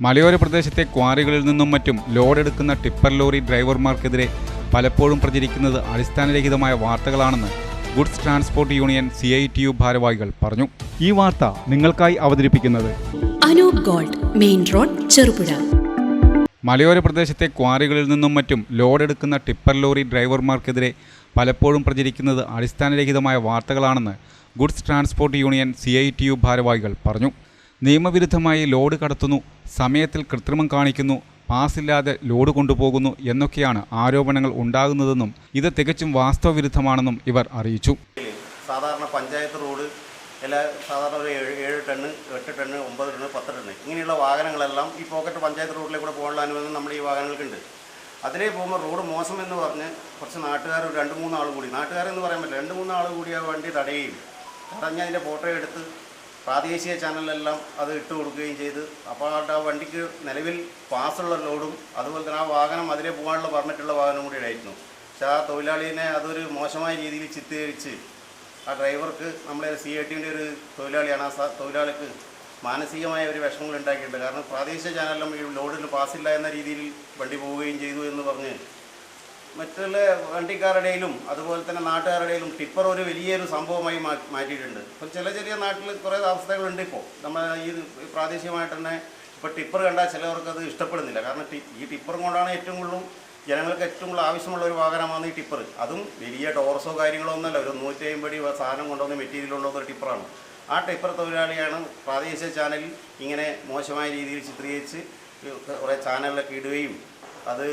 മലയോര പ്രദേശത്തെ ക്വാറികളിൽ നിന്നും മറ്റും ലോഡെടുക്കുന്ന ടിപ്പർ ലോറി ഡ്രൈവർമാർക്കെതിരെ പലപ്പോഴും പ്രചരിക്കുന്നത് അടിസ്ഥാനരഹിതമായ വാർത്തകളാണെന്ന് goods transport union C I T U ഭാരവാഹികൾ പറഞ്ഞു. ഈ വാർത്ത നിങ്ങൾക്കായി അവതരിപ്പിക്കുന്നത് Anoop gold main road Cherupuzha. മലയോര പ്രദേശത്തെ ക്വാറികളിൽ നിന്നും മറ്റും ലോഡെടുക്കുന്ന ടിപ്പർ ലോറി ഡ്രൈവർമാർക്കെതിരെ പലപ്പോഴും പ്രചരിക്കുന്നത് അടിസ്ഥാനരഹിതമായ വാർത്തകളാണെന്ന് goods transport union C I T U ഭാരവാഹികൾ പറഞ്ഞു. നിയമവിരുദ്ധമായി ലോഡ് കടത്തുന്നു സമയത്തിൽ കൃത്രിമം കാണിക്കുന്നു പാസില്ലാതെ ലോഡ് കൊണ്ടുപോകുന്നു എന്നൊക്കെയാണ് ആരോപണങ്ങൾ ഉണ്ടാകുന്നതെന്നും ഇത് തികച്ചും വാസ്തവവിരുദ്ധമാണെന്നും ഇവർ അറിയിച്ചു. സാധാരണ പഞ്ചായത്ത് റോഡ് എല്ലാ സാധാരണ ഒരു ഏഴ് ഏഴ് ടണ്ണ് എട്ട് ടണ്ണ് ഒമ്പത് ടണ്ണ് പത്ത് ടണ്ണ് ഇങ്ങനെയുള്ള വാഹനങ്ങളെല്ലാം ഈ പോക്കറ്റ് പഞ്ചായത്ത് റോഡിലേക്ക് കൂടെ പോകാനുള്ള അനുവാദം നമ്മുടെ ഈ വാഹനങ്ങൾക്കുണ്ട്. അതിലേ പോകുമ്പോൾ റോഡ് മോശം എന്ന് പറഞ്ഞ് കുറച്ച് നാട്ടുകാർ ഒരു രണ്ട് മൂന്ന് ആൾ കൂടി നാട്ടുകാരെന്ന് പറയാൻ പറ്റില്ല രണ്ട് മൂന്ന് ആൾ കൂടി ആ വണ്ടി തടയുകയും തടഞ്ഞ് അതിന്റെ ഫോട്ടോ എടുത്ത് പ്രാദേശിക ചാനലിലെല്ലാം അത് ഇട്ട് കൊടുക്കുകയും ചെയ്ത്. അപ്പോൾ ആ വണ്ടിക്ക് നിലവിൽ പാസ്സുള്ള ലോഡും അതുപോലെ തന്നെ ആ വാഹനം അതിലെ പോകാനുള്ള പറഞ്ഞിട്ടുള്ള വാഹനവും കൂടി ആയിരുന്നു. പക്ഷേ ആ തൊഴിലാളിനെ അതൊരു മോശമായ രീതിയിൽ ചിത്രീകരിച്ച് ആ ഡ്രൈവർക്ക് നമ്മളെ സി ഐ ടിന്റെ ഒരു തൊഴിലാളിയാണ് ആ തൊഴിലാളിക്ക് മാനസികമായ ഒരു വിഷമങ്ങൾ ഉണ്ടാക്കിയിട്ടുണ്ട്. കാരണം പ്രാദേശിക ചാനലിലും ഈ ലോഡിൽ പാസ്സില്ല എന്ന രീതിയിൽ വണ്ടി പോവുകയും ചെയ്തു എന്ന് പറഞ്ഞ് മറ്റുള്ള വണ്ടിക്കാരുടെയിലും അതുപോലെ തന്നെ നാട്ടുകാരുടെയിലും ടിപ്പർ ഒരു വലിയൊരു സംഭവമായി മാറ്റിയിട്ടുണ്ട്. ഇപ്പോൾ ചില ചെറിയ നാട്ടിൽ കുറേ അവസ്ഥകളുണ്ട് ഇപ്പോൾ നമ്മൾ ഈ പ്രാദേശികമായിട്ട് തന്നെ ഇപ്പോൾ ടിപ്പർ കണ്ടാൽ ചിലവർക്ക് അത് ഇഷ്ടപ്പെടുന്നില്ല. കാരണം ഈ ടിപ്പർ കൊണ്ടാണ് ഏറ്റവും കൂടുതലും ജനങ്ങൾക്ക് ഏറ്റവും കൂടുതൽ ആവശ്യമുള്ള ഒരു വാഹനമാണ് ഈ ടിപ്പർ. അതും വലിയ ടോർസോ കാര്യങ്ങളോ ഒന്നുമല്ല. ഒരു നൂറ്റി അമ്പടി സാധനം കൊണ്ടുവന്ന് മെറ്റീരിയൽ കൊണ്ടുവന്ന ഒരു ടിപ്പറാണ്. ആ ടിപ്പർ തൊഴിലാളിയാണ് പ്രാദേശിക ചാനലിൽ ഇങ്ങനെ മോശമായ രീതിയിൽ ചിത്രീകരിച്ച് കുറേ ചാനലിലൊക്കെ ഇടുകയും അത്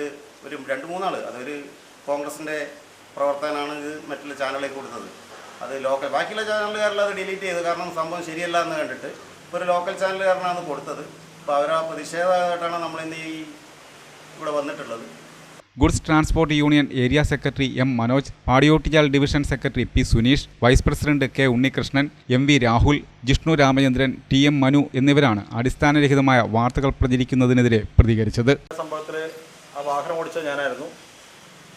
ഒരു രണ്ട് മൂന്നാൾ അതൊരു കോൺഗ്രസിന്റെ പ്രവർത്തനമാണ് ഇത് മറ്റുള്ള ചാനലിലേക്ക് കൊടുത്തത്. അത് ലോക്കൽ ബാക്കിയുള്ള ചാനലുകാരിൽ അത് ഡിലീറ്റ് ചെയ്തു. കാരണം സംഭവം ശരിയല്ല എന്ന് കണ്ടിട്ട് ഇപ്പോൾ ഒരു ലോക്കൽ ചാനലുകാരനാണ് കൊടുത്തത്. അപ്പോൾ അവർ ആ പ്രതിഷേധമായിട്ടാണ് നമ്മളിന്ന് ഈ ഇവിടെ വന്നിട്ടുള്ളത്. Goods transport union area secretary M Manoj Padiyottuchal division secretary P Suneesh vice president K Unnikrishnan M V Rahul Jishnu Ramachandran T M Manu എന്നിവരാണ് അടിസ്ഥാനരഹിതമായ വാർത്തകൾ പ്രചരിക്കുന്നതിനെതിരെ പ്രതികരിച്ചത്. സംഭവത്തിൽ വാഹനം ഓടിച്ച ഞാനായിരുന്നു.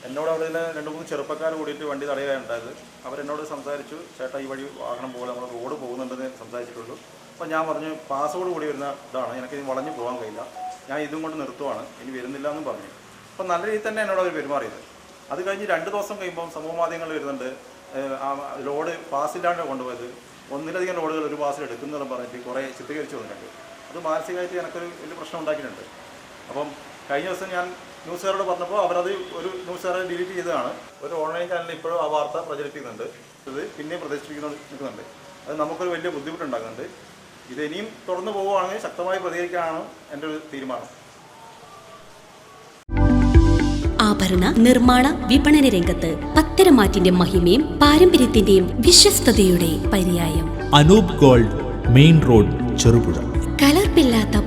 എന്നോട് അവിടെ നിന്ന് രണ്ട് മൂന്ന് ചെറുപ്പക്കാർ കൂടിയിട്ട് വണ്ടി തടയുകയുണ്ടായത്. അവരെന്നോട് സംസാരിച്ചു ചേട്ടാ ഈ വഴി വാഹനം പോലെ നമ്മൾ റോഡ് പോകുന്നുണ്ടെന്ന് സംസാരിച്ചിട്ടുള്ളൂ. അപ്പോൾ ഞാൻ പറഞ്ഞു പാസ്വേഡ് കൂടി വരുന്ന ഇതാണ്. എനിക്ക് ഇനി വളഞ്ഞു പോകാൻ കഴിയില്ല. ഞാൻ ഇതും കൊണ്ട് നിർത്തുവാണ്. ഇനി വരുന്നില്ല എന്നും പറഞ്ഞു. അപ്പോൾ നല്ല രീതിയിൽ തന്നെ എന്നോട് അവർ പെരുമാറിയത്. അത് കഴിഞ്ഞ് രണ്ട് ദിവസം കഴിയുമ്പം സമൂഹ മാധ്യമങ്ങളിൽ വരുന്നുണ്ട് ആ ലോഡ് പാസ്സില്ലാണ്ട് കൊണ്ടുപോയത്. ഒന്നിലധികം ലോഡുകൾ ഒരു പാസ്സിൽ എടുക്കുന്നതെന്ന് പറഞ്ഞിട്ട് കുറേ ചിത്രീകരിച്ചു വന്നിട്ടുണ്ട്. അത് മാനസികമായിട്ട് എനിക്കൊരു വലിയ പ്രശ്നം ഉണ്ടാക്കിയിട്ടുണ്ട്. അപ്പം കഴിഞ്ഞ ദിവസം ഞാൻ ന്യൂസുകാരോട് പറഞ്ഞപ്പോൾ അവരത് ഒരു ന്യൂസുകാരെ ഡിലീറ്റ് ചെയ്തതാണ്. ഒരു ഓൺലൈൻ ചാനലിൽ ഇപ്പോഴും ആ വാർത്ത പ്രചരിപ്പിക്കുന്നുണ്ട്. ഇത് പിന്നെയും പ്രദർശിപ്പിക്കുന്നു നിൽക്കുന്നുണ്ട്. അത് നമുക്കൊരു വലിയ ബുദ്ധിമുട്ടുണ്ടാക്കുന്നുണ്ട്. ഇത് ഇനിയും തുടർന്നു പോവുകയാണെങ്കിൽ ശക്തമായി പ്രതികരിക്കാനാണ് എന്റെ ഒരു തീരുമാനം. ആഭരണ നിർമ്മാണ വിപണന രംഗത്ത് പത്തരമാറ്റിന്റെ മഹിമയും പാരമ്പര്യത്തിന്റെയും വിശ്വസ്തയുടെ പര്യായം. Anoop gold main road Cherupuzha.